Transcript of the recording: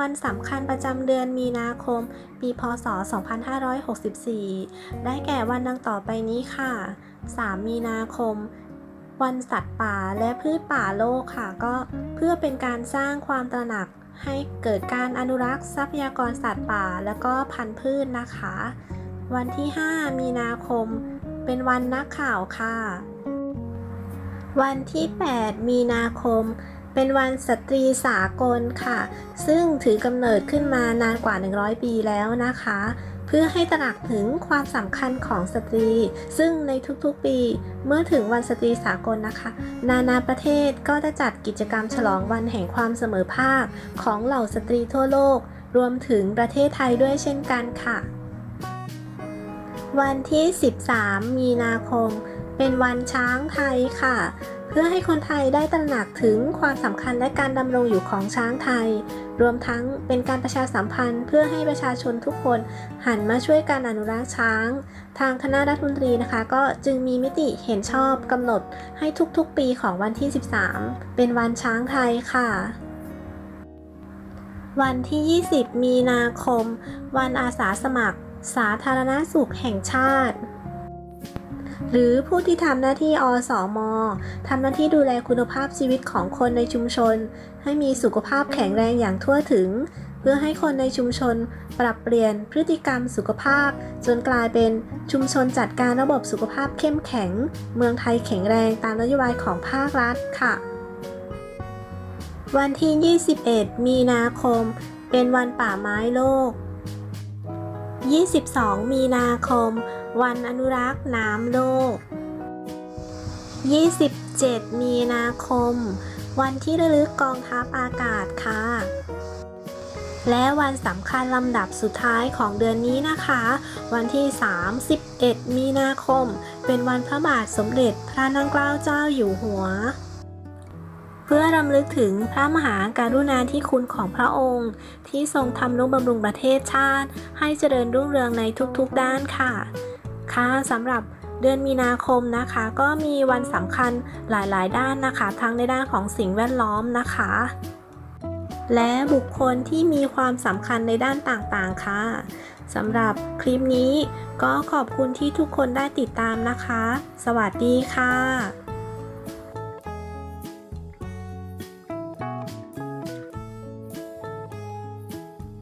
วันสำคัญประจำเดือนมีนาคม ปีพศ 2564 ได้แก่วันดังต่อไปนี้ค่ะ 3 มีนาคม วันสัตว์ป่าและพืชป่าโลกค่ะ ก็เพื่อเป็นการสร้างความตระหนักให้เกิดการอนุรักษ์ทรัพยากรสัตว์ป่าและก็พันธุ์พืชนะคะ วันที่ 5 มีนาคม เป็นวันนักข่าวค่ะ วันที่ 8 มีนาคม เป็นวันสตรีสากลค่ะ ซึ่งถือกำเนิดขึ้นมานานกว่า 100 ปีแล้วนะคะ เพื่อให้ตระหนักถึงความสำคัญของสตรี ซึ่งในทุกๆปีเมื่อถึงวันสตรีสากลนะคะ นานาประเทศก็จะจัดกิจกรรมฉลองวันแห่งความเสมอภาคของเหล่าสตรีทั่วโลก รวมถึงประเทศไทยด้วยเช่นกันค่ะ วันที่ 13 มีนาคมเป็นวันช้างไทยค่ะ เพื่อให้คนไทยได้ตระหนักถึงความสำคัญและการดำรงอยู่ของช้างไทย รวมทั้งเป็นการประชาสัมพันธ์ เพื่อให้ประชาชนทุกคนหันมาช่วยการอนุรักษ์ช้าง ทางคณะรัฐมนตรีนะคะ ก็จึงมีมิติเห็นชอบกำหนดให้ทุกๆ ปีของวันที่ 13 เป็นวันช้างไทยค่ะวันที่ 20 มีนาคม วันอาสาสมัคร สาธารณสุขแห่งชาติ หรือผู้ที่ทำหน้าที่อสอมทำหน้าที่ดูแลคุณภาพชีวิตของคนในชุมชน ให้มีสุขภาพแข็งแรงอย่างทั่วถึง เพื่อให้คนในชุมชน ปรับเปลี่ยนพฤติกรรมสุขภาพ จนกลายเป็นชุมชนจัดการระบบสุขภาพเข้มแข็ง เมืองไทยแข็งแรงตามนโยบายของภาครัฐค่ะ วันที่ 21 มีนาคม เป็นวันป่าไม้โลก 22 มีนาคม วันอนุรักษ์น้ำโลก 27 มีนาคม วันที่ระลึกกองทัพอากาศค่ะ และวันสำคัญลำดับสุดท้ายของเดือนนี้นะคะ วันที่ 31 มีนาคม เป็นวันพระบาทสมเด็จพระนางเกล้าเจ้าอยู่หัว เพื่อรำลึกถึงพระมหาการุณาธิคุณของพระองค์ ที่ทรงทำนุบำรุงประเทศชาติ ให้เจริญรุ่งเรืองในทุกๆด้านค่ะ ค่ะสำหรับเดือนมีนาคมนะคะ ก็มีวันสำคัญหลายๆ ด้านนะคะ ทั้งในด้านของสิ่งแวดล้อมนะคะ และบุคคลที่มีความสำคัญในด้านต่างๆ ค่ะสำหรับคลิปนี้ก็ขอบคุณที่ทุกคนได้ติดตามนะคะ สวัสดีค่ะ